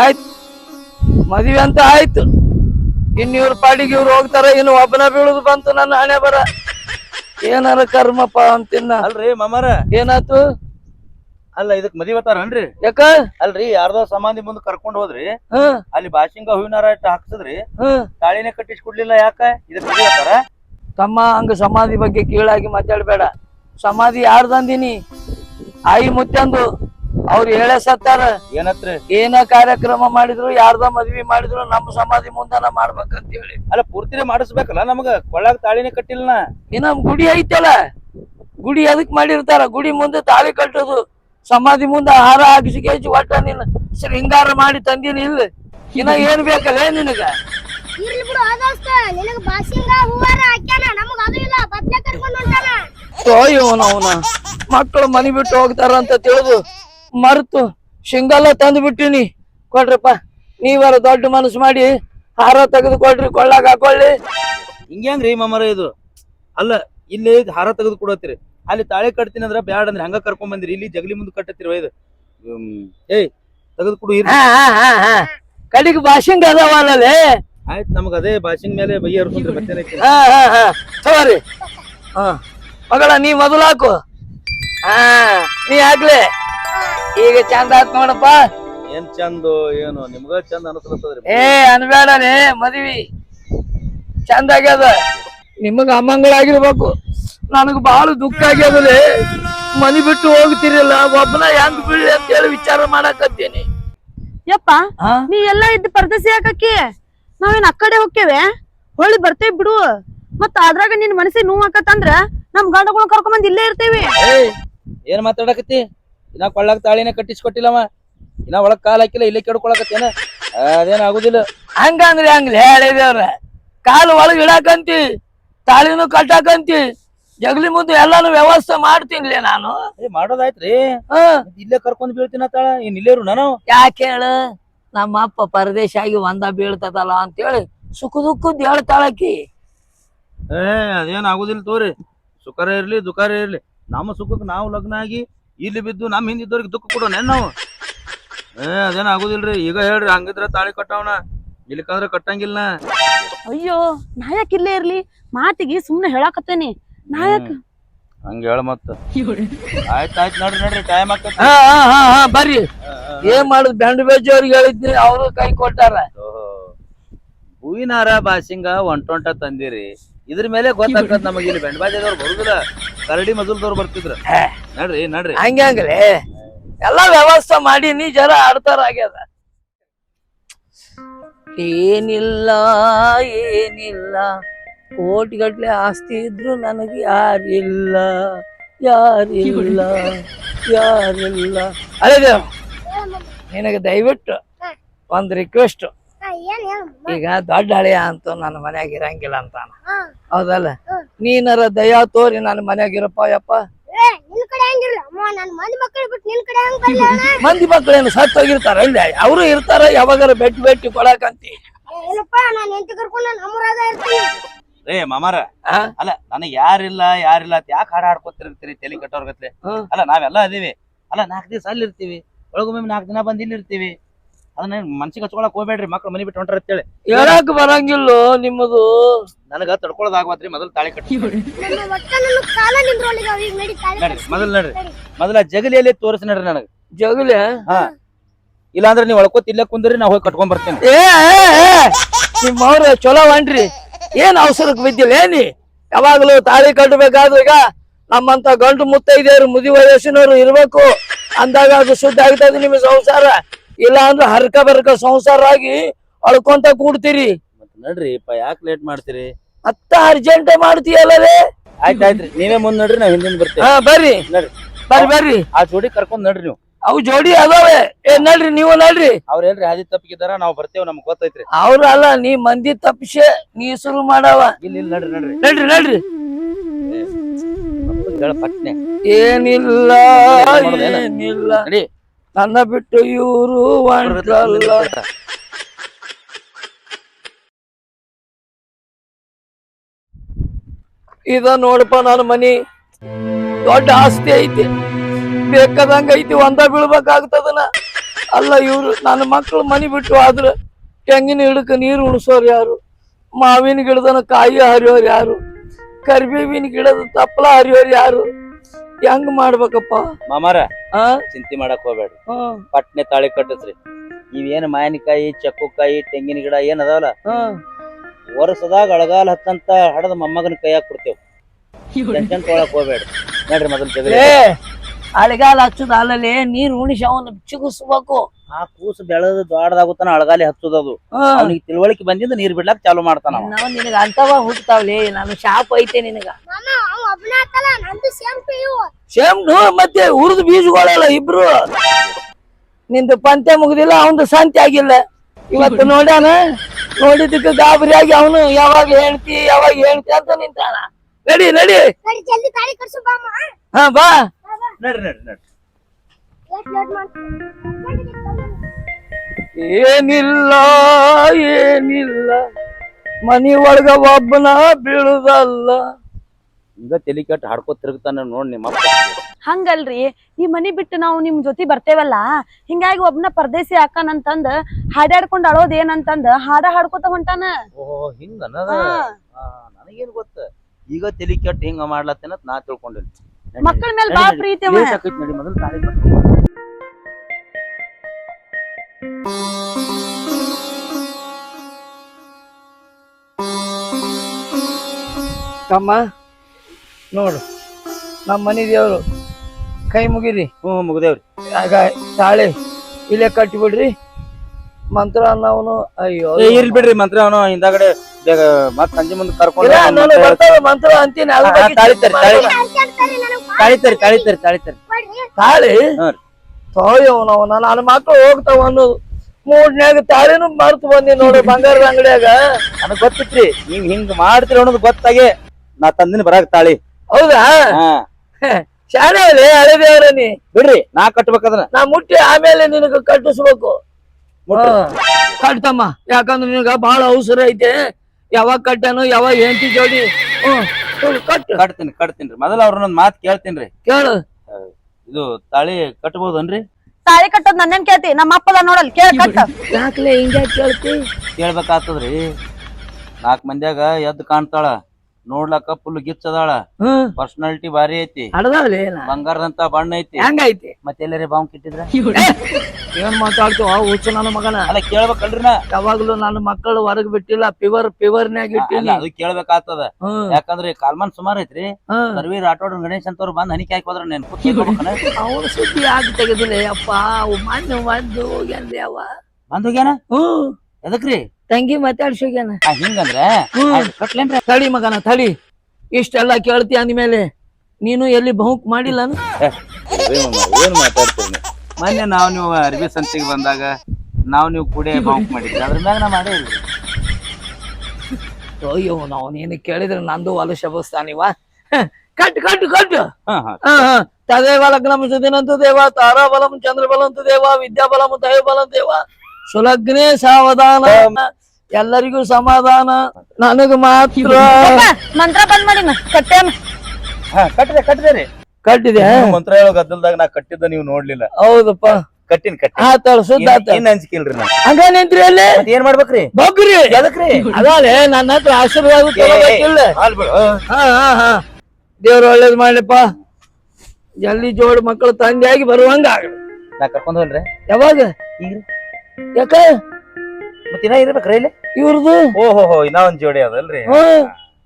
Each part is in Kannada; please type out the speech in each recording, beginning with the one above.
ಆಯ್ತು. ಮದ್ವೆ ಅಂತ ಆಯ್ತು. ಇನ್ ಇವ್ರ ಪಾಡಿಗೆ ಇವ್ರು ಹೋಗ್ತಾರ ಇನ್ನು ಒಬ್ಬನ ಬೀಳುದು ಬಂತು ನನ್ನ ಹಣೆ ಬರ. ಏನಾರ ಕರ್ಮಪ್ಪ ಅಂತಿನ್ನ ಅಲ್ರಿ ಮಾಮಾರ. ಏನಾತು ಅಲ್ಲ ಇದಕ್ ಮದಿ ಬತ್ತಾರನ್ರಿ ಯಾಕ? ಅಲ್ರಿ ಯಾರ್ದೋ ಸಮಾಧಿ ಮುಂದೆ ಕರ್ಕೊಂಡ್ ಹೋದ್ರಿ. ಹ್ಮ್ ಅಲ್ಲಿ ಬಾಶಿಂಗ ಹೂವಿನಾರ ಇಟ್ಟ ಹಾಕ್ಸಿದ್ರಿ. ಹ್ಮ್ ತಾಳಿನೇ ಕಟ್ಟಿಸ್ಕೊಡ್ಲಿಲ್ಲ ಯಾಕ? ಇದಕ್ ಮದಿ ಬತ್ತಾರ ತಮ್ಮ ಹಂಗ ಸಮಾಧಿ ಬಗ್ಗೆ ಕೀಳಾಗಿ ಮಾತಾಡ್ಬೇಡ. ಸಮಾಧಿ ಯಾರ್ದಂದಿನಿ ಆಯಿ ಮುತ್ತಂದು ಅವ್ರು ಹೇಳೇ ಸತ್ತಾರ. ಏನತ್ರ? ಏನ ಕಾರ್ಯಕ್ರಮ ಮಾಡಿದ್ರು ಯಾರ್ದ ಮದ್ವಿ ಮಾಡಿದ್ರು ನಮ್ಮ ಸಮಾಧಿ ಮುಂದನ ಮಾಡ್ಬೇಕಂತ ಹೇಳಿ ಅಲ್ಲ ಪೂರ್ತಿನೇ ಮಾಡಿಸ್ಬೇಕಲ್ಲ ನಮಗ? ಕೊಳ್ಳಾಗ ತಾಳಿನೇ ಕಟ್ಟಿಲ್ಲ ಇನ್ನ ಗುಡಿ ಐತಲ್ಲ? ಗುಡಿ ಅದಕ್ಕೆ ಮಾಡಿರ್ತಾರ? ಗುಡಿ ಮುಂದೆ ತಾಳಿ ಕಟ್ಟೋದು. ಸಮಾಧಿ ಮುಂದೆ ಹಾರ ಹಾಕಿಸಿ ಕೇಜಿ ಒಟ್ಟ ನೀನು ಶೃಂಗಾರ ಮಾಡಿ ತಂದಿನಿ ಇಲ್ಲ. ಇನ್ನ ಏನ್ ಬೇಕಲ್ಲ ನಿನಗ? ಇರ್ಲಿ ಬಿಡು ಅದಸ್ತ ನಿನಗ ಬಾಸಿಂಗ ಹೂವಾರ ಹಾಕ್ಯಾನ. ನಮಗ ಅದು ಇಲ್ಲ ಬದ್ನೆ ಕರ್ಕೊಂಡ್ ಹೊಂಟಾನ ಇವನ ಅವನ ಮಕ್ಕಳು ಮನಿ ಬಿಟ್ಟು ಹೋಗ್ತಾರ ಅಂತ ತಿಳಿದು ಮರ್ತು ಶೇಂಗಲ್ಲ ತಂದು ಬಿಟ್ಟಿನಿ. ಕೊಡ್ರಪ್ಪ ನೀವಾರ ದೊಡ್ಡ ಮನಸ್ಸು ಮಾಡಿ ಹಾರ ತೆಗೆದು ಕೊಡ್ರಿ ಕೊಳ್ಳಾಗ ಹಾಕೊಳ್ಳಿ. ಹಿಂಗ್ಯಾಂಗ್ರಿ ಮಮ್ಮರ ಇದು? ಅಲ್ಲ ಇಲ್ಲಿ ಹಾರ ತೆಗೆದು ಕೊಡತ್ತೀರಿ. ಅಲ್ಲಿ ತಾಳೆ ಕಟ್ತೀನಿ ಅಂದ್ರ ಬ್ಯಾಡ ಅಂದ್ರೆ ಹಂಗ ಕರ್ಕೊಂಡ್ ಬಂದಿರಿ. ಇಲ್ಲಿ ಜಗಲಿ ಮುಂದೆ ಕಟ್ಟತ್ತೀರಿ ಇದು ಏಯ್ ತೆಗೆದು ಕೊಡು ಆಯ್ತು ಕಡಿಗೆ ಭಾಷಂಗ ಅದಾವಲ್ಲೇ ಆಯ್ತು ನಮಗ ಅದೇ ಭಾಷಿಂಗ್ ಮೇಲೆ ಹರ್ಕೊಂಡ್ರೆ ಬರ್ತೇನೆ ಹಾ ಹಾ ಹಾ. ತಗೋರಿ. ಹಾ. ಮಗಳ ನೀ ಮೊದಲು ಹಾಕು. ಹಾ ನೀ ಹಾಕ್ಲೆ ಈಗ ಚಂದ ಆತ್ ನೋಡಪ್ಪ. ಏನ್ ಚಂದ ಏನು? ನಿಮ್ಗ ಚಂದ ಅನಸ್ಲತ್ತದ್ರಿ ಏ ಅನ್ಬೇಡನೆ ಮದ್ವಿ. ಚಂದ ಆಗ್ಯದ. ನಿಮಗ ಅಮಂಗಳ ಆಗಿರ್ಬೇಕು. ನನಗ ಬಹಳ ದುಃಖ ಆಗ್ಯದಲೇ. ಮನಿ ಬಿಟ್ಟು ಹೋಗ್ತಿರಲ್ಲ ಒಬ್ಬನ ಹೆಂಗ್ ಬೀಳಿ ಅಂತ ಹೇಳಿ ವಿಚಾರ ಮಾಡಕತ್ತೀನಿ. ಯಪ್ಪ ಹಾ ನೀ ಎಲ್ಲ ಇದ್ದ ಪರದೇಸಿ ಹಾಕಕ್ಕೆ. ನಾವೇನ್ ಆ ಕಡೆ ಹೋಕ್ಕೇವೆ? ಹೊಳ್ಳಿ ಬರ್ತೇವ್ ಬಿಡು. ಮತ್ತ ಅದ್ರಾಗ ನಿನ್ ಮನಸ್ಸಿಗೆ ನೋವು ಹಾಕತ್ತಂದ್ರ ನಮ್ ಗಂಡಗಳ್ ಕರ್ಕೊಂಡ್ ಬಂದ್ ಇಲ್ಲೇ ಇರ್ತೇವಿ. ಏಯ್ ಏನ್ ಮಾತಾಡಕತ್ತಿ? ಇನ್ನ ಕೊಳ್ಳಾಕ ತಾಳಿನ ಕಟ್ಟಿಸ್ಕೊಟ್ಟಿಲ್ಲವ. ಇನ್ನ ಒಳಗ್ ಕಾಲ್ ಹಾಕಿಲ್ಲ ಇಲ್ಲೇ ಕೆಡ್ಕೊಳಕತ್ತೇನ? ಅದೇನ್ ಆಗುದಿಲ್ಲ. ಹಂಗಂದ್ರೆ ಹಂಗ್ಲಿ ಹೇಳಿದೇವ್ರ ಕಾಲು ಒಳಗ್ ಇಡಾಕಂತಿ ತಾಳಿನೂ ಕಟ್ಟಾಕಂತಿ ಜಗಲಿ ಮುಂದೆ ಎಲ್ಲಾನು ವ್ಯವಸ್ಥೆ ಮಾಡ್ತೀನಿಲೆ ನಾನು. ಏ ಮಾಡೋದಾಯ್ತ್ರಿ. ಮತ್ತ್ ಇಲ್ಲೇ ಕರ್ಕೊಂಡ್ ಬೀಳ್ತೀನ ತಾಳ? ಏನ್ ಇಲ್ಲೇರು ನಾನು. ಯಾಕೆ ಹೇಳು? ನಮ್ಮ ಅಪ್ಪ ಪರದೇಶ ಆಗಿ ಒಂದ ಬೀಳ್ತದಲ್ಲ ಅಂತೇಳಿ ಸುಖ ದುಃಖದ್ ಹೇಳ್ತಾಳಕಿ ಏ ಅದೇನ್ ಆಗುದಿಲ್ಲ ತೋರಿ. ಸುಖರ ಇರ್ಲಿ ದುಃಖರ ಇರ್ಲಿ. ನಮ್ಮ ಸುಖಕ್ಕೆ ನಾವು ಲಗ್ನ ಆಗಿ ಇಲ್ಲಿ ಬಿದ್ದು ನಮ್ಮ ಹಿಂದಿದ್ದವ್ರಿಗೆ ದುಃಖ ಕೊಡೋಣ ಏನ್ ನಾವು? ಏ ಅದೇನ ಆಗುದಿಲ್ರಿ? ಈಗ ಹೇಳ್ರಿ ಹಂಗಿದ್ರ ತಾಳಿ ಕಟ್ಟವನ. ಇಲ್ಲಿಕಂದ್ರ ಕಟ್ಟಂಗಿಲ್ಲ ಅಯ್ಯೋ ನಾಯಕ್ ಇಲ್ಲೇ ಇರ್ಲಿ? ಮಾತಿಗೆ ಸುಮ್ನೆ ಹೇಳಾಕತ್ತೇನಿ. ನಾಯಕ್ ಹಂಗ ಹೇಳ ಮತ್ತ. ಆಯ್ತ್ ಆಯ್ತ್ ನೋಡ್ರಿ ನೋಡ್ರಿ ಟೈಮ್ ಆಗ್ತದ ಹಾ ಹಾ ಹಾ ಹಾ ಬರ್ರಿ. ಏನ್ ಮಾಡುದು? ಬ್ಯಾಂಡ್ ಬೇಜಿ ಅವ್ರಿಗೆ ಹೇಳಿದ್ನಿ ಅವರು ಕೈ ಕೊಟ್ಟಾರ. ಹೂವಿನಾರ ಬಾಸಿಂಗ ಒಂಟೊಂಟ ತಂದಿರಿ. ಇದ್ರ ಮೇಲೆ ಗೊತ್ತಾಗ್ತದ ನಮಗೆ ಇಲ್ಲಿ ಬೆಂಡಬಾಜದವ್ರು ಬರುದಿಲ್ಲ. ಕರಡಿ ಮಜುಲ್ದವ್ರು ಬರ್ತಿದ್ರ. ನಡ್ರಿ ನಡ್ರಿ. ಹಂಗಂಗ್ಲೆ ಎಲ್ಲಾ ವ್ಯವಸ್ಥೆ ಮಾಡಿ ನೀ ಜರ ಆಡ್ತಾರ ಆಗ್ಯದ ಏನಿಲ್ಲ ಏನಿಲ್ಲ. ಕೋಟಿಗಟ್ಲೆ ಆಸ್ತಿ ಇದ್ರು ನನಗೆ ಯಾರಿಲ್ಲ ಯಾರಿಲ್ಲ ಯಾರಿಲ್ಲ. ಅದೇ ದೇವ್ ನಿನಗೆ ದಯವಿಟ್ಟು ಒಂದ್ ರಿಕ್ವೆಸ್ಟ್ ಈಗ ದೊಡ್ಡ ಹಳೆಯ ಅಂತ ನನ್ನ ಮನ್ಯಾಗ ಇರಂಗಿಲ್ಲ ಅಂತಾನ. ಹೌದಲ್ಲ? ನೀನರ ದಯಾ ತೋರಿ ನನ್ನ ಮನ್ಯಾಗ ಇರಪ್ಪ ಯಪ್ಪ ಅಮ್ಮ ನನ್ ಮಂದಿ ಮಕ್ಕಳು ಬಿಟ್ಟು ನಿನ್ ಕಡೆ ಹೆಂಗ್ ಬರ್ಲಿ ಅಣ್ಣ? ಮಂದಿ ಮಕ್ಕಳೇನು ಸತ್ತು ಹೋಗಿರ್ತಾರ ಇಲ್ಲ ಅವರು ಇರ್ತಾರ ಯಾವಾಗಾರ ಬೆಟ್ಟು ಬೆಟ್ಟಿ ಕೊಡಕಂತಿ. ಏ, ಇಲ್ಲಪ್ಪ ನಾನ್ ಕರ್ಕೊಂಡು ಇರ್ತೀನಿ. ಮಾಮಾರ ಆ? ಅಲ್ಲ ನನಗೆ ಯಾರಿಲ್ಲ ಯಾರಿಲ್ಲ ಅಂತ ಯಾಕೆ ಹಾಡ ಹಾಡ್ಕೊತಿರ್ತೀರಿ ತಲೆ ಕಟ್ಟೋರ್ಗತ್ಲೆ ಹ್ಮ್. ಅಲ್ಲ ನಾವೆಲ್ಲ ಅದೀವಿ ಅಲ್ಲ ನಾಲ್ಕು ದಿವಸ ಅಲ್ಲಿ ಇರ್ತೀವಿ ಒಳಗೊಮ್ಮೆ ನಾಲ್ಕು ದಿನ ಬಂದು ಇಲ್ಲಿ ಇರ್ತೀವಿ ಅದನ್ನ ಮನ್ಸಿಗೆ ಹಚ್ಕೊಳಕ್ ಹೋಗ್ಬೇಡ್ರಿ ಮಕ್ಳು ಮನಿ ಬಿಟ್ಟು ಹೊಂಟ್ರ ಅಂತೇಳಿ. ಹೇಳಕ್ ಬರಂಗಿಲ್ಲೋ ನಿಮ್ಮದು? ನನಗ ತಡ್ಕೊಳ್ಳೋದಾಗ್ವತ್ರಿ ಮೊದಲು ತಾಳಿ ಕಟ್ಟಿ. ನನ್ನ ಒಟ್ಟ ನನ್ನ ಕಾಲ ನಿಂದ್ರೊಳಗೆ ಈಗ ನಡಿ ತಾಳಿ ನಡ್ರಿ ಮೊದಲು ನಡ್ರಿ ಮೊದಲ ಜಗಲಿಯಲ್ಲಿ ತೋರಿಸಿ ನಡ್ರಿ ನನಗೆ. ಜಗಲಿ? ಹಾ. ಇಲ್ಲಾಂದ್ರೆ ನೀವು ಒಳ್ಕೋತ್ ಇಲ್ಲೇ ಕುಂದ್ರಿ ನಾ ಹೋಗಿ ಕಟ್ಕೊಂಡ್ ಬರ್ತೇನೆ. ಏ ನಿಮ್ಮ ನಿಮ್ಮವ್ರ ಚಲೋ ಹೊಂಟ್ರಿ ಏನ್ ಅವಸರಕ್ ಬಿದ್ದಿಲ್ಲ ಏನಿ ಯಾವಾಗ್ಲೂ ತಾಳಿ ಕಟ್ಟಬೇಕಾದ್ರೆ ಈಗ ನಮ್ಮಂತ ಗಂಡು ಮುತ್ತೈದೆಯರು ಮುದಿ ವಯಸ್ಸಿನವರು ಇರ್ಬೇಕು. ಅಂದಾಗ ಅದು ಶುದ್ಧ ಆಗ್ತದೆ ನಿಮ್ಮ ಸಂಸಾರ. ಇಲ್ಲ ಅಂದ್ರೆ ಹರ್ಕ ಬರ್ಕ ಸಂಸಾರ ಆಗಿ ಅಳ್ಕೊಂತ ಕೂಡ್ತೀರಿ. ನಡ್ರಿ ಯಾಕೆ ಲೇಟ್ ಮಾಡ್ತೀರಿ? ಅತ್ತ ಅರ್ಜೆಂಟ್ ಮಾಡ್ತೀಯಲ್ಲವೇ? ಆಯ್ತ್ ಆಯ್ತ್ರಿ ನೀವೇ ಮುಂದ್ ನಡ್ರಿ ನಾವ್ ಹಿಂದಿನ ಬರ್ತೀವಿ. ಹಾ ಬರ್ರಿ. ನಡ್ರಿ. ಬರ್ರಿ ಬರ್ರಿ. ಆ ಜೋಡಿ ಕರ್ಕೊಂಡ್ ನಡ್ರಿ ನೀವು. ಅವು ಜೋಡಿ ಅದಾವೆ. ಏ ನಡ್ರಿ ನೀವು ನಡ್ರಿ. ಅವ್ರ ಏನ್ರಿ ಹಾದಿ ತಪ್ಪಿದಾರ ನಾವ್ ಬರ್ತೇವ್ ನಮ್ಗ್ ಗೊತ್ತೈತ್ರಿ. ಅವ್ರ ಅಲ್ಲ ನೀ ಮಂದಿ ತಪ್ಪಿಸೆ ನೀ ಶುರು ಮಾಡವ. ಇಲ್ಲಿ ಇಲ್ಲಿ ನಡ್ರಿ ನಡ್ರಿ. ನಡ್ರಿ ನಡ್ರಿ. ಹೇಳ ಪಟ್ನೆ. ಏನಿಲ್ಲ ಏನಿಲ್ಲ. ನಡಿ. ನನ್ನ ಬಿಟ್ಟು ಇವರು ಒಂಟ್ರಲ್ಲ ಇದ ನೋಡಪ್ಪ ನನ್ನ ಮನಿ. ದೊಡ್ಡ ಆಸ್ತಿ ಐತಿ. ಬೇಕಾದಂಗ ಐತಿ, ಒಂದ ಬೀಳ್ಬೇಕಾಗ್ತದನ. ಅಲ್ಲ ಇವ್ರು, ನನ್ನ ಮಕ್ಕಳು ಮನಿ ಬಿಟ್ಟು ಆದ್ರ ತೆಂಗಿನ ಗಿಡಕ್ಕೆ ನೀರು ಉಣಿಸೋರು ಯಾರು? ಮಾವಿನ ಗಿಡದನ ಕಾಯಿ ಹರಿಯೋರು ಯಾರು? ಕರಿಬೇವಿನ ಗಿಡದ ತಪ್ಪಲ ಹರಿಯೋರು ಯಾರು? ಹೆಂಗ್ ಮಾಡ್ಬೇಕಪ್ಪ? ಮಾಮಾರ ಆ? ಚಿಂತೆ ಮಾಡಕ್ ಹೋಗ್ಬೇಡ್ರಿ. ಪಟ್ನೆ ತಾಳಿ ಕಟ್ಟಿಸ್ರಿ. ಇವೇನ್ ಮಾವಿನಕಾಯಿ ಚಕ್ಕುಕಾಯಿ ತೆಂಗಿನ ಗಿಡ ಏನ್ ಅದಾವಲ್ಲ. ವರ್ಷದಾಗ ಅಳಗಾಲ ಹತ್ತಂತ ಹಡದ ಮೊಮ್ಮಗನ ಕೈಯಾಗ ಕೊಡ್ತೇವ್. ಟೆನ್ಷನ್ ತೊಗೊಳಕ್ ಹೋಗ್ಬೇಡ್ರಿ. ನೋಡ್ರಿ ಮೊದಲು ತೆಗ್ರಿ ಏ ಅಳಗಾಲ ಹಚ್ಚುದ ಅಲ್ಲಲ್ಲಿ ನೀರು ಉಣಿಸಿ ಅವನ್ ಚಿಗುಸ್ಬೇಕು ಆ ಕೂಸು ಬೆಳದ ದೊಡ್ಡದಾಗುತ್ತಾನ ಅಳಗಾಲಿ ಹಚ್ಚುದದು ಅದು. ಅವನಿಗೆ ತಿಳುವಳಿಕೆ ಬಂದಿಂದ ನೀರ್ ಬಿಡ್ಲಾಕ್ ಚಾಲು ಮಾಡ್ತಾನ ಅವ. ನಾವು ನಿನಗ ಅಂತವ ಹುಟ್ಟತಾವ್ಲಿ ನಾನು ಶಾಪ್ ಐತೆ ನಿನಗ. ಸೇಮ್ ಮತ್ತೆ ಉರಿದ ಬೀಜಗಳಲ್ಲ ಇಬ್ರು. ನಿಂದು ಪಂತೆ ಮುಗ್ದಿಲ್ಲ ಅವಂದು ಸಂತೆ ಆಗಿಲ್ಲ. ಇವತ್ತು ನೋಡ್ಯಾನ? ನೋಡಿದ್ದಕ್ಕೆ ಗಾಬರಿ ಆಗಿ ಅವನು ಯಾವಾಗ ಹೇಳ್ತಿ ಯಾವಾಗ ಹೇಳ್ತಿ ಅಂತ ನಿಂತಾನ. ನಡಿ ನಡಿ. ಹಾ ಬಾ. ನಡ್ರಿ ನಡ್ರಿ ನಡ್ರಿ. ಏನಿಲ್ಲ ಏನಿಲ್ಲ. ಮನಿ ಒಳಗ ಒಬ್ಬನ ಬೀಳುದಲ್ಲ. ಹಿಂಗ ತಲಿ ಕೆಟ್ಟ ಹಾಡ್ಕೋ ತಿರುಗ್ತಾನ ನೋಡ್ ನಿಮ್ಮ ಅಪ್ಪ. ಹಂಗಲ್ರಿ ಈ ಮನಿ ಬಿಟ್ಟು ನಾವು ನಿಮ್ ಜೊತೆ ಬರ್ತೇವಲ್ಲ? ಹಿಂಗಾಗಿ ಒಬ್ನ ಪರದೇಸಿ ಹಾಕನಂತಂದ ಹಾಡಾಡ್ಕೊಂಡ್ ಅಳೋದ್ ಏನಂತಂದ ಹಾಡ ಹಾಡ್ಕೊತ ಹೊಂಟಾನ? ಓಹೋ ಹಿಂಗ. ನನಗೇನ್ ಗೊತ್ತ? ಈಗ ತಲಿ ಕೆಟ್ಟ ಹಿಂಗ ಮಾಡ್ಲತ್ತೇನ ನಾ ತಿಳ್ಕೊಂಡಿನಿ. ನಡಿ, ಮಕ್ಕಳ ಮೇಲೆ ಬಹಳ ಬಾಳ ಪ್ರೀತಿ ಅವ. ಮೊದಲು ತಾಳಿ ಕಟ್ಟು ತಮ್ಮ ನೋಡು ನಮ್ಮ ಮನಿ ದೇವ್ರು ಕೈ ಮುಗಿರಿ. ಹ್ಞೂ ಮುಗಿದೇವ್ರಿ. ಆಗ ತಾಳಿ ಇಲ್ಲೇ ಕಟ್ಟಿಬಿಡ್ರಿ. ಮಂತ್ರ ಅನ್ನವನು ಅಯ್ಯೋ ಏ, ಇರ್ಲಿ ಬಿಡ್ರಿ ಮಂತ್ರ ಅವನು ಹಿಂದಾಗಡೆ ಬೇಗ ಮತ್ ಸಂಜೆ ಮುಂದೆ ಕರ್ಕೊಂಡು ಮಂತ್ರ ಅಂತೀನಿ ಅದ್ರ ಬಗ್ಗೆ ತಾಳಿ. ತಾಳಿ ಕಳಿತಾರೆ ತಾಳಿ? ತರಿ ಕೊಡ್ರಿ ತಾಳಿ ತಾಯವನವನ ನನ್ನ ಮಕ್ಳು ಹೋಗ್ತಾವ ಅನ್ನೋದು. ಮೂಡ್ನ್ಯಾಗ ತಾಳಿನೂ ಮರ್ತು ಬಂದಿ ನೋಡ್ರಿ ಬಂಗಾರದ ಅಂಗಡಿಯಾಗ. ನನಗ್ ಗೊತ್ತಿತ್ರಿ ನೀವ್ ಹಿಂಗ್ ಮಾಡ್ತೀರಿ ಅನ್ನೋದು ಗೊತ್ತಾಗೆ. ನಾ ತಂದಿನ ಬರಾಕ್ ತಾಳಿ. ಹೌದಾ? ಶಾಲೆ ಅಲ್ಲಿ ನೀ. ಬಿಡ್ರಿ ನಾ ಕಟ್ಬೇಕದನ್ನ ನಾ ಮುಟ್ಟಿ ಆಮೇಲೆ ನಿನಗ ಕಟ್ಟಿಸ್ಬೇಕು. ಕಟ್ತಮ್ಮ ಯಾಕಂದ್ರೆ ನಿನಗ ಬಹಳ ಅವಸರ ಐತೆ. ಯಾವಾಗ ಕಟ್ಟಾನು ಯಾವಾಗ ಹೆಂಡತಿ ಜೋಡಿ. ಹ್ಮ್. ಕಟ್ಟು ಕಟ್ತೀನಿ ಕಟ್ತೀನಿ ಮೊದಲ ಅವ್ರನ್ನೊಂದ್ ಮಾತ್ ಕೇಳ್ತೀನಿ ಕೇಳು. ಇದು ತಾಳಿ ಕಟ್ಬೋದನ್ರಿ? ತಾಳಿ ಕಟ್ಟೋದ್ ನನ್ನೇನ್ ಕೇಳ್ತಿ? ನಮ್ಮ ಅಪ್ಪದ ನೋಡಲ್ ಕೇಳ ಕಟ್ಟ ಯಾಕಲೆ ಹಿಂಗ ಕೇಳ್ತಿ? ಕೇಳ್ಬೇಕಾಗ್ತದ್ರಿ. ನಾಲ್ಕ್ ಮಂದ್ಯಾಗ ಎದ್ದು ಕಾಣ್ತಾಳ. ನೋಡ್ಲಕ್ಕ ಫುಲ್ ಗಿಚ್ ಅದಾಳ. ಹ್ಮ್. ಪರ್ಸನಾಲಿಟಿ ಭಾರಿ ಐತಿ. ಹಡದಾವ್ಲಿ ಬಂಗಾರದಂತ ಬಣ್ಣ ಐತಿ. ಹೆಂಗೈತಿ? ಮತ್ತೆ ಎಲ್ಲರೇ ಬಾಂಬ್ ಕಿಟ್ಟಿದ್ರ? ಏನ್ ಮಾತಾಡ್ತೀವ? ಹುಚ್ಚು ನನ್ನ ಮಗನ. ಅಲ್ಲ ಕೇಳ್ಬೇಕಲ್ರಿ ನಾ ಯಾವಾಗ್ಲೂ ನನ್ನ ಮಕ್ಕಳು ಹೊರಗ್ ಬಿಟ್ಟಿಲ್ಲ ಪಿವರ್ ಪಿವರ್ನ್ಯಾಗ ಅಲ್ಲ ಇಟ್ಟಿನಿ. ಅದು ಕೇಳ್ಬೇಕಾಗ್ತದ. ಹ್ಮ್. ಯಾಕಂದ್ರೆ ಕಾಲ್ಮನ್ ಸುಮಾರ್ ಐತ್ರಿ. ಹ್ಮ್. ಸರ್ವಿ ರಾಠೋಡ್ ಗಣೇಶ್ ಅಂತವ್ರು ಬಂದ್ ಹನಿಕೆ ಹಾಕಿ ಹೋದ್ರ ನೆನ್ ಸುದ್ದಿ ಆಗಿ ತೆಗೆದಿಲ್ಲ ಅಪ್ಪ ಮಣ್ಣು ಮಾನ್ಯ ಬಂದು ಹೋಗ್ಯಾನ್ರಿ ಅವ. ಬಂದ್ ಹೋಗ್ಯಾನ? ಹ್ಮ್. ಎದಕ್ರಿ? ತಂಗಿ ಮಾತಾಡ್ಸೋಗ್ಯಾನ ಆ, ಹಿಂಗಂದ್ರೆ? ಹ್ಮ್. ಆಯ್ತ್ ಕಟ್ಲೇನ್ರಿ? ತಡಿ ಮಗನ ತಳಿ ಇಷ್ಟೆಲ್ಲ ಕೇಳ್ತಿ ಅಂದ್ಮೇಲೆ ನೀನು ಎಲ್ಲಿ ಬಹುಕ್ ಮಾಡಿಲ್ಲ ಏನ್? ಮೊನ್ನೆ ನಾವ್ ನೀವು ಅರ್ಬಿ ಸಂತಿಗೆ ಬಂದಾಗ ನಾವ್ ನೀವು ಕೂಡೆ ಬಹುಕ್ ಮಾಡಿದ್ರಿ. ಅದ್ರ ಮ್ಯಾಗ ನಾ ಮಾಡೇ ಇಲ್ರಿ. ಅಯ್ಯೋ ನಾವ್ ನೀನು ಕೇಳಿದ್ರೆ ನಂದು ಹೊಲ ಶಬಸ್ತಾನಿವ ಕಟ್ ಕಟ್ಟು ಕಟ್ಟು ಹಾ ಹಾ. ಹಾ ಹಾ. ತದೇವ ಲಗ್ನಂ ಸುದಿನಂತು ದೇವ ತಾರಾಬಲಂ ಚಂದ್ರಬಲಂತು ದೇವ ವಿದ್ಯಾಬಲಂ ದೈವಬಲಂ ದೇವ. ಸುಲಗ್ನೇ ಸಾವಧಾನ. ಎಲ್ಲರಿಗೂ ಸಮಾಧಾನ. ನನಗ ಮಾತ್ರ. ಮಂತ್ರ ಬಂದ್ ಮಾಡಿ ಕಟ್ಟೇನ ಹಾ ಕಟ್ಟಿದೆ ಕಟ್ಟಿದೆ ರೀ. ಕಟ್ಟಿದೆ ಮಂತ್ರ ಹೇಳೋ ಗದ್ದಲ್ದಾಗ ನಾ ಕಟ್ಟಿದ್ದ ನೀವು ನೋಡ್ಲಿಲ್ಲ. ಹೌದಪ್ಪ. ಕಟ್ಟಿನ ಕಟ್ಟಿ ಏನ್ ಅಂಜಿಕಿಲ್ರಿ ನಾ. ಹಂಗ ನಿಂತ್ರಿ ಅಲ್ಲಿ? ಏನ್ ಮಾಡ್ಬೇಕ್ರಿ? ಬಗ್ರಿ ಎದಕ್ರಿ? ಅದಾಲೆ ನನ್ನ ಹತ್ರ ಆಶೀರ್ವಾದ ತಗೋಬೇಕಿಲ್ಲ. ಹಾ. ಹಾ ಹಾ ದೇವ್ರ ಒಳ್ಳೇದ್ ಮಾಡ್ಲಿಪ್ಪ. ಜಲ್ದಿ ಜೋಡ್ ಮಕ್ಕಳು ತಂದೆಯಾಗಿ ಬರುವಂಗ ಆಗ್ಲಿ. ನಾ ಕರ್ಕೊಂಡ್ ಹೋಗ್ರಿ ಯಾವಾಗ? ಈಗ ಯಾಕ? ಮತ್ ಇನ್ನ ಇರ್ಬೇಕ್ರಿ ಇಲ್ಲಿ? ಇವ್ರದು? ಓಹೋ ಹೋ ಇನ್ನ ಒಂದ್ ಜೋಡಿ ಅದಲ್ರಿ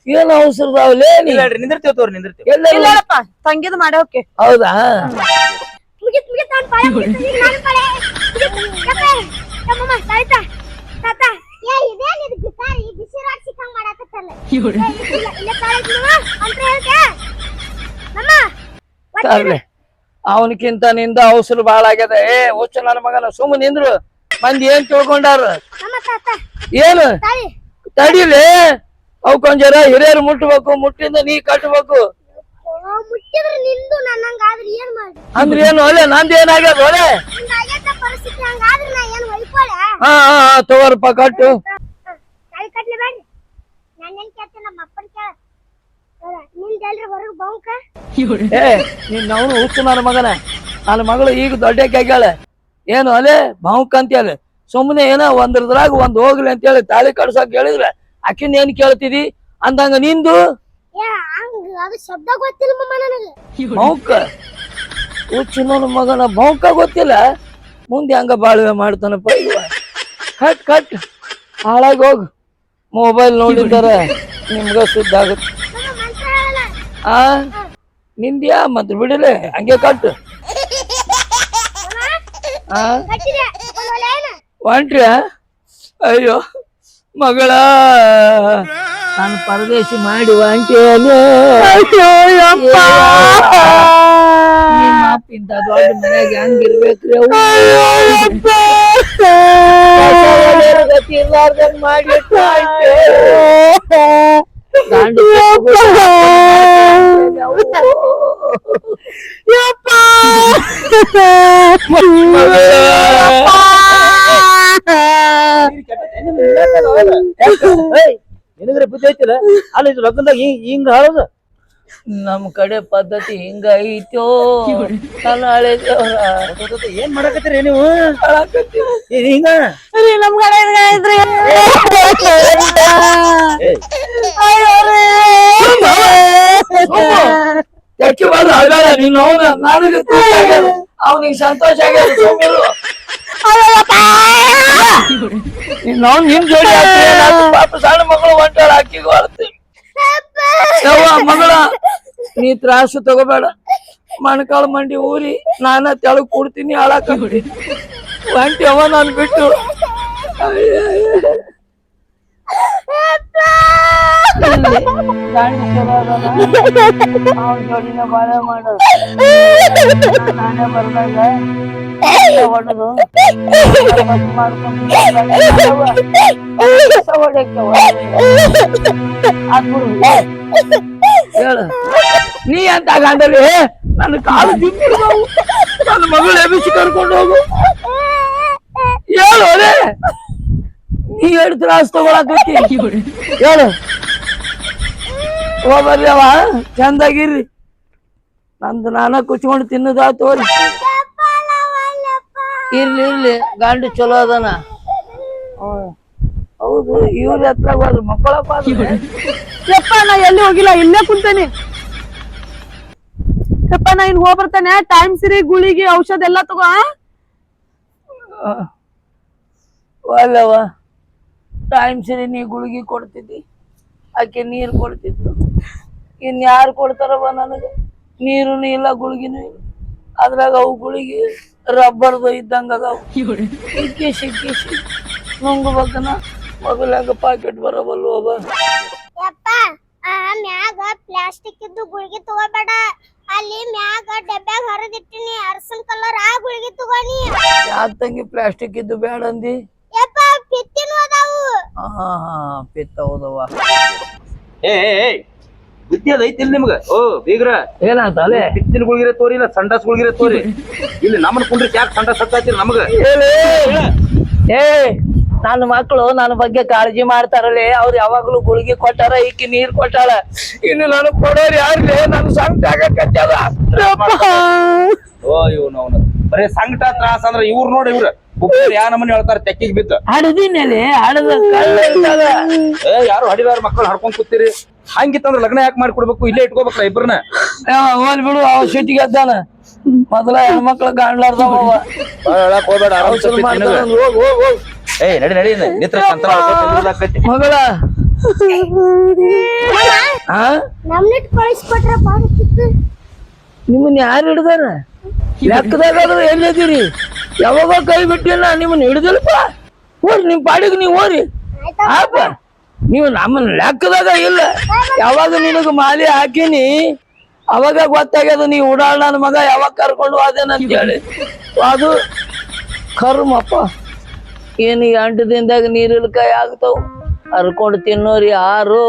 ಏನ್ ಅವಸರದಾವ್ಲೇ ನೀ? ಇಲ್ಲ ಹೇಳ್ರಿ ನಿಂದಿರ್ತೀವಿ ತೋರಿ ನಿಂದಿರ್ತೀವಿ. ಎಲ್ಲ ಇಲ್ಲ ಹೇಳಪ್ಪ ತಂಗಿದ್ ಮಾಡಿ ಹೋಕೆ. ಹೌದಾ? ಮುಗಿತ್ ಮುಗಿತ್ ಅವ್ನ್ ಪಾಳೆ ಮುಗಿತ್ ಈಗ ನಾನು ಪಾಳೆ ಮುಗಿತ್ ಯಪ್ಪೆ ಯಮ್ಮಮ್ಮ ತಾಯ್ತ? ತಾತ? ಏ ಇದೇನ್ ಇದು ಗಿಟಾರ್ ಈ ಬಿಸಿ ರಾಡ್ ಸಿಕ್ಕಂಗ್ ಮಾಡಾಕತ್ತಲ್ಲ. ಇಲ್ಲ ಇಲ್ಲ ತಾಳೆ ಇದ್ನವ ಅಂತ ಹೇಳ್ತೆ ಮಮ್ಮ ತರ್ಲೆ. ಅವನಕ್ಕಿಂತ ನಿಂದ ಅವಸರು ಬಾಳ ಆಗ್ಯದ. ಏ ಹುಚ್ಚ ನನ್ನ ಮಗನ ಸುಮ್ಮ ನಿಂದ್ರು. ಮಂದಿ ಏನ್ ತಿಳ್ಕೊಂಡಾರ? ಏನು? ತಡಿಲಿ? ಅವಕ್ಕೊಂದ್ ಜರ ಹಿರಿಯರು ಮುಟ್ಬೇಕು ಮುಟ್ಟಿಂದ ನೀ ಮಾಡಿ ಅಂದ್ರೆ ಏನು? ಒಲೆ ನಂದು ಏನಾಗ್ಯದ ಒಲೆ ಹೊಯ್ಕೊಳೆ? ಹಾ ಹಾ ಹಾ ತಗೋರಪ್ಪ ಕಟ್ಟು. ತಾಳಿ ಕಟ್ಲಿ ಬೇಡ್ರಿ ನನ್ನೇನ್ ನಮ್ಮ ಅಪ್ಪನ್ ಕೇಳ. ನಿಂದ ಎಲ್ರಿ ಹೊರಗ್ ಬೌಂಕ? ಏ ನೀನ್ ಅವನು ಹುಚ್ಚು ನನ್ನ ಮಗನ. ನನ್ನ ಮಗಳು ಈಗ ದೊಡ್ಡ ಆಗ್ಯಾಳ ಏನು ಅಲೆ? ಭಾವುಕ್ ಅಂತೇಳಿ ಸುಮ್ಮನೆ ಏನೋ ಒಂದ್ರದ್ರಾಗ ಒಂದ್ ಹೋಗ್ಲಿ ಅಂತೇಳಿ ತಾಳಿ ಕಡ್ಸಕ್ ಹೇಳಿದ್ರೆ ಅಕ್ಕಿನ ಏನ್ ಕೇಳ್ತಿದಿ? ಅಂದಂಗ ನಿಂದು? ಶಬ್ದ ಗೊತ್ತಿಲ್ಲ ಭಾವುಕ ಹುಚ್ಚಿನೋನ ಮಗನ ಭಾವುಕ ಗೊತ್ತಿಲ್ಲ? ಮುಂದೆ ಹಂಗ ಬಾಳ್ವೆ ಮಾಡ್ತಾನಪ್ಪ. ಇವ ಕಟ್ ಕಟ್. ಹಾಳಾಗಿ ಹೋಗು. ಮೊಬೈಲ್ ನೋಡಿದ್ದಾರೆ ನಿಮ್ಗ ಸುದ್ದ ಆಗುತ್ತೆ. ಮಮ್ಮ ಮಂತ್ರ ಹೇಳಲ್ಲ. ಆ? ನಿಂದ್ಯಾ ಮತ್ತೆ ಬಿಡಲೆ? ಹಂಗೆ ಕಟ್ಟು ಏನ ಅಯ್ಯೋ ಮಗಳ. ನಾನು ಪರದೇಶಿ ಮಾಡಿ ಹೊಂಟಿ ಇಂತ ದೊಡ್ಡ ಮನ್ಯಾಗ ಹೆಂಗಿರ್ಬೇಕ್ರಿ? ಗತಿ ಇರ್ಲಾರ್ದಂಗ್ ಹೊಂಟೆ. ಗಂಡ ನಿನಗ್ರೆ ಬುದ್ಧಿ ಐತಿಲ್ಲ ಅಲ್ಲ ಇದು ಲಗ್ನದಾಗ ಹಿಂಗ್ ಹಿಂಗ್? ಹಾಳದ ನಮ್ ಕಡೆ ಪದ್ಧತಿ ಹಿಂಗ ಐತೋ ದೇವ್ರ ಏನ್ ಮಾಡಕತ್ತೀರಿ ನೀವು ಹಿಂಗ ನಮ್ ಕಡೆ ಇದ್ರಿ ಯಾಕೆ ಬಂದ ಅಲ್ಬೇಡ ನೀನು ಅವನ ನನಗೆ ಅವನಿಗೆ ಸಂತೋಷ ಆಗ್ಯದ ಸುಮ್ನಿರು. ನೀನು ಅವ್ನ್ ನಿಮ್ ಜೋಡಿ ನಾನು ಪಾಪ ಸಣ್ಣ ಮಗಳು ಹೊಂಟಾಳ ಅಕ್ಕಿಗೆ ಬರ್ತೀನಿ ಮಗಳ ನೀ ತ್ರಾಸು ತಗೋಬೇಡ. ಮಣಕಾಳು ಮಂಡಿ ಊರಿ ನಾನ ತೆಳಗ್ ಕೊಡ್ತೀನಿ ಹಾಳಾಕ ಹೊಂಟಿ ಅವ ನಾನು ಬಿಟ್ಟು ಇಲ್ಲಿ ಗಂಡ ಚಲೋ ಅದಾನ. ಅವ್ನ್ ಜೋಡಿನ ಬಾಳೆ ಮಾಡು ನಾನೇ ಬರ್ದಾಗ ಹೊಡೆದು ಮಾಡ್ಕೊಂಡು ಹೇಳು. ನೀ ಅಂತ ಗಂಡಲಿ ನನ್ನ ಕಾಲು ಬಿದ್ದಿರ್ತಾವು ನನ್ನ ಮಗಳು ಎಬ್ಬಿಸಿ ಕರ್ಕೊಂಡು ಹೋಗು. ಹೇಳು ಅದೇ. ನೀ ಎರಡು ತ್ರಾಸ್ ತಗೊಳಕತ್ತಿ ಹೇಳು. ಹೋಗ್ಬರ್ರಿ ಅವ ಚಂದಾಗಿರ್ರಿ. ನಂದು ನಾನ ಕುಚ್ಕೊಂಡು ತಿನ್ನೋದಾ ತೋರಿ. ಇರ್ಲಿ ಇರ್ಲಿ. ಗಂಡು ಚಲೋ ಅದನ. ಹೌದು ಇವ್ರ ಹತ್ರ ಹೋದ್ರು ಮಕ್ಕಳಪ್ಪ ಯಪ್ಪ ನಾ ಎಲ್ಲಿ ಹೋಗಿಲ್ಲ? ಇಲ್ಲೇ ಕುಂತೇನಿ. ಯಪ್ಪ ನಾ ಇನ್ ಹೋಗ್ ಬರ್ತಾನೆ. ಟೈಮ್ ಸಿರಿ ಗುಳಿಗೆ ಔಷಧ ಎಲ್ಲಾ ತಗೋ? ಅಲ್ಲವ ಟೈಮ್ ಸಿರಿ ನೀ ಗುಳಿಗೆ ಕೊಡ್ತಿದ್ದಿ. ಆಕೆ ನೀರು ಕೊಡ್ತಿತ್ತು. ಇನ್ ಯಾರು ಕೊಡ್ತಾರವ ನನಗೆ? ನೀರು ಇಲ್ಲ ಗುಳಿಗಿನೂ ಇಲ್ಲ. ಅದ್ರಾಗ ಅವು ಗುಳಿಗೆ ರಬ್ಬರ್ದು ಇದ್ದಂಗ ಅದಾವ. ಸಿಕ್ಕಿ ಸಿಕ್ಕಿ. ನುಂಗ್ಬೇಕನ ಮೊದಲಾಗ ಪಾಕೆಟ್ ಬರಬಲ್ಲ ಯಪ್ಪ ಆ ಮ್ಯಾಗ ಪ್ಲಾಸ್ಟಿಕ್ ಇದ್ದು ಗುಳಿಗೆ ತಗೋಬೇಡ. ಅಲ್ಲಿ ಮ್ಯಾಗ ಡಬ್ಬ್ಯಾಗ ಹೊರದಿಟ್ಟಿನಿ. ಅರಸನ್ ಕಲರ್ ಆ ಗುಳಿಗೆ ತಗೋನಿ ಯಾಕೆ ತಂಗಿ ಪ್ಲಾಸ್ಟಿಕ್ ಇದ್ದು ಬೇಡ ಅಂದಿ? ಯಪ್ಪ ಪಿತ್ತಿನೂ ಅದಾವು. ಹಾ ಹಾ ಪಿತ್ತ ಹೌದವ್ವ. ಏ ಏ, ಏ ಬುದ್ಧಿ ಅದ ಐತಿಲ್ ನಿಮ್ಗ? ಓ ಬೀಗ್ರ. ಏನಂತ ಅಲೆ ಬಿತ್ತಿನ ಗುಳ್ಗಿರೆ ತೋರಿ ಇಲ್ಲ ಸಂಡಸ್ ಗುಳ್ಗಿರೆ ತೋರಿ? ಇಲ್ಲಿ ನಮ್ಮನ್ ಕುಂಡ್ರಿ ಯಾಕೆ ಸಂಡಸ್ ಹತ್ತಾತಿರಿ ನಮಗ? ಏ ನನ್ನ ಮಕ್ಕಳು ನನ್ನ ಬಗ್ಗೆ ಕಾಳಜಿ ಮಾಡ್ತಾರಲ್ಲೇ ಅವ್ರು ಯಾವಾಗ್ಲೂ ಗುಳಿಗೆ ಕೊಟ್ಟಾರ ಈಕಿ ನೀರ್ ಕೊಟ್ಟಾಳ. ಇನ್ನು ನನಗ್ ಕೊಡೋರು ಯಾರ್ಲೇ? ನನ್ ಸಂಕಟ ಆಗಕತ್ತದ ಓ ಇವ್ನ ಅವನು. ಬರೇ ಸಂಕಟ ತ್ರಾಸ ಅಂದ್ರ ಇವ್ರು ನೋಡಿ ಇವ್ರ. ಬುಕ್ಕಿರ್ ಯಾ ನಮ್ಮನ್ನ ಹೇಳ್ತಾರ? ತೆಕ್ಕಿಗೆ ಬಿದ್ದ. ಹಡದಿನಲ್ಲಿ ಹಡದ. ಏ ಯಾರು ಹಡಿದಾರ ಮಕ್ಕಳು ಹಡ್ಕೊಂಡ್ ಕೂತೀರಿ? ಹಂಗಿತ್ತಂದ್ರ ಲಗ್ನ ಯಾಕೆ ಮಾಡ್ಕೊಡ್ಬೇಕು? ಇಲ್ಲೇ ಇಟ್ಕೋಬೇಕಲ್ಲ ಇಬ್ರನ್ನ? ಯಾವ ಹೋಲ್ ಬಿಡು ಅವ ಸಿಟ್ಟಿಗೆ ಅದ್ದಾನ. ಮೊದಲ ಹೆಣ್ಮಕ್ಳ ಕಾಣ್ಲಾರ್ದವ ಅವ. ಹೇಳಕ್ ಹೋಗ್ಬೇಡ ಆರಾಮ್ ಏಯ್ ನಡಿ ನಡಿ ನಿತ್ರ ಕಂತರ ಮಗಳ. ಆ? ನಮ್ನಿಟ್ ಕಳಿಸ್ಕೊಟ್ರ ಬಾಡಿತ್ತು ನಿಮ್ಮನ್ನ ಯಾರು ಹಿಡ್ದಾರ? ಲೆಕ್ಕದಾಗ ಎಲ್ಲಿದ್ದೀರಿ ಯಾವಾಗ ಕೈ ಬಿಟ್ಟಿಲ್ಲ, ನಿಮ್ಮನ್ನ ಹಿಡ್ದಿಲ್ಪ? ಹೋರಿ, ನಿಮ್ ಪಾಡಿಗೆ ನೀವು ಹೋರಿ. ಆಪ, ನೀವು ನಮ್ಮನ್ನ ಲೆಕ್ಕದಾಗ ಇಲ್ಲ. ಯಾವಾಗ ನಿನಗ ಮಾಲಿ ಹಾಕಿನಿ, ಅವಾಗ ಗೊತ್ತಾಗ್ಯದ ನೀ ಉಡಾಳ ನನ್ನ ಮಗ, ಯಾವಾಗ ಕರ್ಕೊಂಡು ಅಂತ ಹೇಳಿ ಅದು ಕರ್ಮಪ್ಪ. ಏನು ಎಂಟು ದಿನದಾಗ ಕೈ ಆಗ್ತಾವ? ಹರ್ಕೊಂಡು ತಿನ್ನೋರಿ ಯಾರು?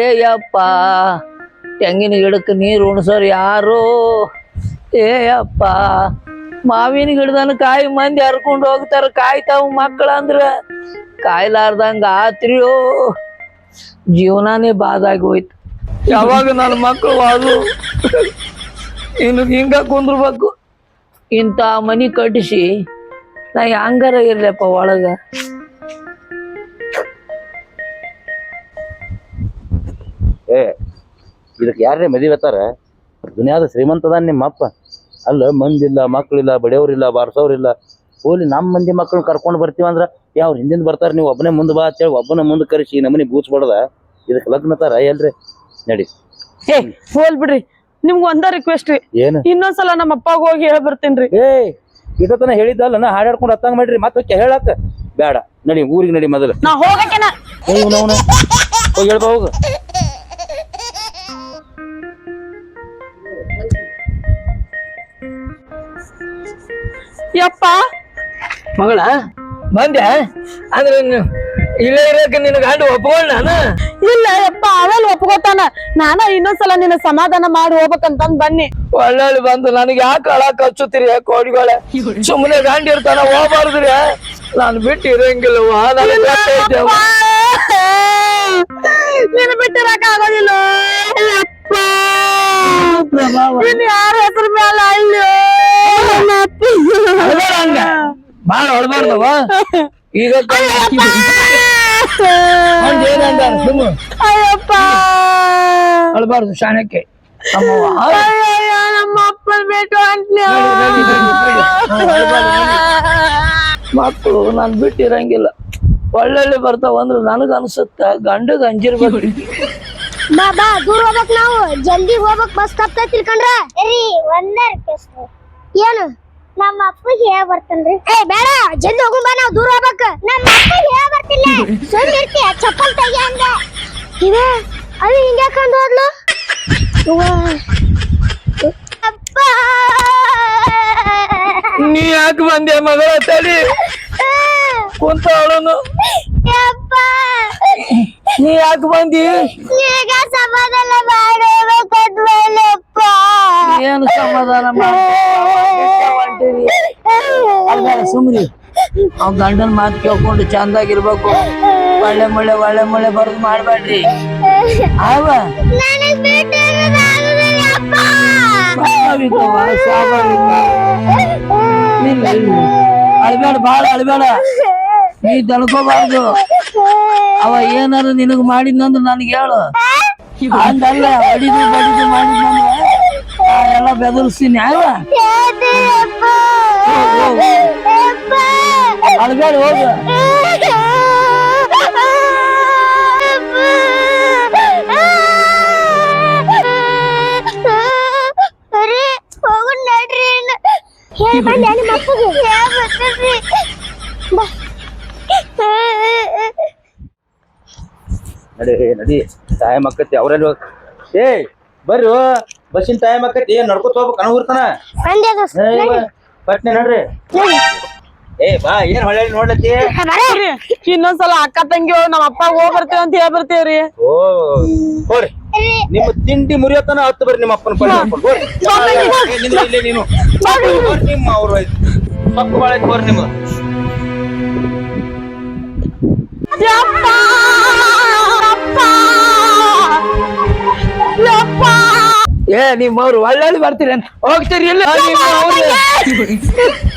ಏ ಯಪ್ಪ. ತೆಂಗಿನ ಗಿಡಕ್ಕೆ ನೀರು ಉಣ್ಸೋರು ಯಾರು? ಏ ಅಪ್ಪ ಮಾವಿನ ಗಿಡದನ ಕಾಯಿ ಮಂದಿ ಹರ್ಕೊಂಡು ಹೋಗ್ತಾರ ಕಾಯ್ತಾವ ಮಕ್ಕಳ ಅಂದ್ರ ಕಾಯ್ಲಾರ್ದಂಗ ಆತ್ರಿಯೋ ಜೀವನಾನೇ ಬಾದಾಗಿ ಹೋಯ್ತು. ಯಾವಾಗ ನನ್ನ ಮಕ್ಕಳು ಅದು? ಇನ್ನು ಹಿಂಗ ಕುಂದ್ರಬೇಕು. ಇಂಥ ಮನಿ ಕಟ್ಟಿಸಿ ನಾ ಹಂಗಾರ ಇರ್ಲಪ್ಪ ಒಳಗ? ಏ ಇದಕ್ಕೆ ಯಾರೇ ಮದುವೆತ್ತಾರ ದುನಿಯಾದ ಶ್ರೀಮಂತದ ನಿಮ್ಮ ಅಪ್ಪ ಅಲ್ಲ ಮಂದಿಲ್ಲ ಮಕ್ಕಳಿಲ್ಲ ಬಡಿಯವ್ರಿಲ್ಲ ಬಾರ್ಸೋರಿಲ್ಲ ಹೋಲಿ ನಮ್ಮ ಮಂದಿ ಮಕ್ಕಳನ್ನ ಕರ್ಕೊಂಡು ಬರ್ತೀವಂದ್ರೆ ಯಾವ ಹಿಂದಿಂದ ಬರ್ತಾರೆ ನೀವು? ಒಬ್ಬನೇ ಮುಂದೆ ಬಾ ಅಂತೇಳಿ ಒಬ್ಬನ ಮುಂದೆ ಕರೆಸಿ ನಮ್ಮನೆ ಬೂಚ್ಬಾರ್ದ ಇದಕ್ಕೆ ಲಗ್ನ ತರ ಎಲ್ರಿ ನಡಿ. ಏ ಹೋಲ್ ಬಿಡ್ರಿ. ನಿಮ್ಗ ಒಂದ ರಿಕ್ವೆಸ್ಟ್ ರೀ. ಏನು? ಇನ್ನೊಂದ್ಸಲ ನಮ್ಮ ಅಪ್ಪಾಗ ಹೋಗಿ ಹೇಳಿ ಬರ್ತೇನ್ರಿ ಏ ಇಟತನ ಹೇಳಿದ್ದಲ್ಲ ನಾ ಹಾಡಾಡ್ಕೊಂಡು ಹತ್ತಂಗ್ ಮಾಡ್ರಿ. ಮತ್ತೆ ಹೇಳಾಕ. ಬೇಡ ನಡಿ ಊರಿಗೆ ನಡಿ ಮೊದಲು. ನಾ ಹೋಗಕ್ಕೆ ಏ. ಹೋಗಿ ಹೇಳ್ಬಾ ಹೋಗು. ಯಪ್ಪ ಮಗಳ ಬಂದೆ ಅಂದ್ರೆ ನೀನು ಇಲ್ಲೇ ಇರಕ್ಕೆ ನಿನ್ ಗಂಡ ಒಪ್ಕೊಂಡ್ ನಾನು ಇಲ್ಲ ಯಪ್ಪ ಅವಲ್ ಒಪ್ಕೋತಾನ ನಾನ ಇನ್ನೊಂದ್ಸಲ ನಿನ್ನ ಸಮಾಧಾನ ಮಾಡಿ ಹೋಗ್ಬೇಕಂತಂದ್ ಬನ್ನಿ ಒಳ್ಳೊಳ್ಳೆ ಬಂದು ನನಗೆ ಯಾಕೆ ಅಳಕ್ ಹಚ್ಚುತ್ತೀರಿ ಕೋಡಿಗಳೇ ಸುಮ್ಮನೆ ಗಂಡ ಇರ್ತಾನ ಹೋಗ್ಬಾರ್ದ್ರಿ ನಾನು ಬಿಟ್ಟು ಇರಂಗಿಲ್ಲವ್ವ ನನಗ್ ಗೊತ್ತೈತೆ. ನೀನು ಬಿಟ್ಟಿರಕ ಆಗೋದಿಲ್ಲ ಯಪ್ಪ ಇನ್ ಯಾರ ಹೆಸರು ಮೇಲೆ ಅಲ್ಲೋ ಅಳ್ಬೇಡ ಹಂಗ? ಬಾಳ ಹೊಡ್ಬಾರ್ದವ? ಈಗ ಅಳ್ಬಾರ್ದು ಶಾಣಕ್ಕೆ. ಮಕ್ಕಳು ನಾನ್ ಬಿಟ್ಟಿರಂಗಿಲ್ಲ. ಒಳ್ಳೊಳ್ಳೆ ಬರ್ತಾವ ಅಂದ್ರೆ ನನಗ ಅನ್ಸುತ್ತ ಗಂಡಗ ಅಂಜಿರ್ಬೇಕು ಬಾ. ಬಾ ದೂರ ಹೋಗ್ಬೇಕ್ ನಾವು. ಜಲ್ದಿ ಹೋಗ್ಬೇಕು ಬಸ್ ತಪ್ಪ ತಿಳ್ಕೊಂಡ್ರೆ. ರೀ ಒಂದೇ ರಿಕ್ವೆಸ್ಟ್ ಏನು? ನಮ್ಮ ಅಪ್ಪ ಹೇಳ ಬರ್ತನ್ರಿ. ಏ ಬೇಡ ಜಲ್ದಿ ಹೋಗು ಬಾ ನಾವು ದೂರ ಹೋಗ್ಬೇಕು. ನಮ್ಮ ಅಪ್ಪ ಹೇಳ ಬರ್ತಿಲ್ಲ. ಸುಮ್ಮನೆ ಇರ್ತೀಯ ಚಪ್ಪಲ್ ತೆಗಿ ಅಂದ. ಇದೆ ಅದು ಹಿಂಗೆ ಕಂಡು ಹೋದ್ಲು. ಅಪ್ಪ. ನೀ ಯಾಕೆ ಬಂದೆ ಮಗಳ ತಡಿ? ಕುಂತ ಅವಳನು ಅಪ್ಪ. ನೀ ಯಾಕೆ ಬಂದಿ? ಈಗ ಸಮಾಧಾನ ಮಾಡಬೇಕಂದ್ಮೇಲಪ್ಪ ಏನು ಸಮಾಧಾನ ಹೊಂಟಿರಿ ಅಲ್ದಾರ ಸುಮ್ರಿ ಅವ್ ಗಂಡನ್ ಮಾತು ಕೇಳ್ಕೊಂಡು ಚಂದಾಗಿರ್ಬೇಕು. ಒಳ್ಳೆ ಮುಳ್ಳೆ ಒಳ್ಳೆ ಮುಳ್ಳೆ ಬರ್ದು ಮಾಡ್ಬೇಡ್ರಿ. ಅವ ಸ್ವಾಭಾವಿಕ ಅಳ್ಬೇಡ ಬಾಳ ಅಳ್ಬೇಡ. ನೀ ತಳ್ಕೋಬಾರ್ದು ಅವ ಏನಾರ ನಿನಗ್ ಮಾಡಿದ್ನಂದ್ರ ನನಗೆ ಹೇಳು. ಅಂದಲ್ಲ ಅಡಿದು ಬಡಿದು ಮಾಡಿದ್ನಂದ್ರ ಎಲ್ಲ ಬೆದರ್ಸ್ತೀನಿ ಅವ ಹೇಳ್ತೀಯಪ್ಪ. ಯಪ್ಪ. ಅಳ್ಬೇಡ ಹೋಗ ಅರೆ, ಹೋಗುನ್ ನಡ್ರಿ ಇನ್ನು. ಹೇಳ್ ಬಂದೆ ನಿಮ್ಮ ಅಪ್ಪಗೆ? ಹೇಳ್ ಬರ್ತೇನ್ರಿ. ಬಾ. ನಡಿ ನಡಿ ಟೈಮ್ ಆಕತಿ ಅವ್ರೆಲ್ಲ ಏ ಬರ್ರಿ ಬಸ್ಸಿನ ಟೈಮ್ ಆಕತಿ ನಡ್ಕೊತ ಹೋಗ್ಬೇಕು ಅನುಗುರ್ತಾನ ಬಂದೆ ದೋಸ್ತ, ನಡಿ. ಪಟ್ನೆ ನಡ್ರಿ. ಏ ಬಾ ಏನ್ ಹೊಳೆ ನೋಡ್ಲತ್ತಿ. ಇನ್ನೊಂದ್ಸಲ ಅಕ್ಕ ತಂಗಿ ನಮ್ಮ ಅಪ್ಪ ಹೋಗಿ ಬರ್ತೇವೆ ಅಂತ ಹೇಳಿ ಬರ್ತೇವ್ರಿ. ಓ ಹೋರಿ. ನಿಮ್ಮ ತಿಂಡಿ ಮುರಿಯತನ ಹತ್ತು ಬರ್ರಿ ನಿಮ್ಮ ಅಪ್ಪನ ಇಲ್ಲೇ ನೀನು. ನಿಮ್ಮ ಅವ್ರು ಸೊಪ್ಪು ಬಾಳ ಹೋರಿ ನಿಮ್ಮ ಏ ನಿಮ್ಮವ್ರು ಒಳ್ಳೆ ಬರ್ತೀರಿ ಹೋಗ್ತೀರಿ ಇಲ್ಲ ನಿಮ್ಮ ಅವ್ರು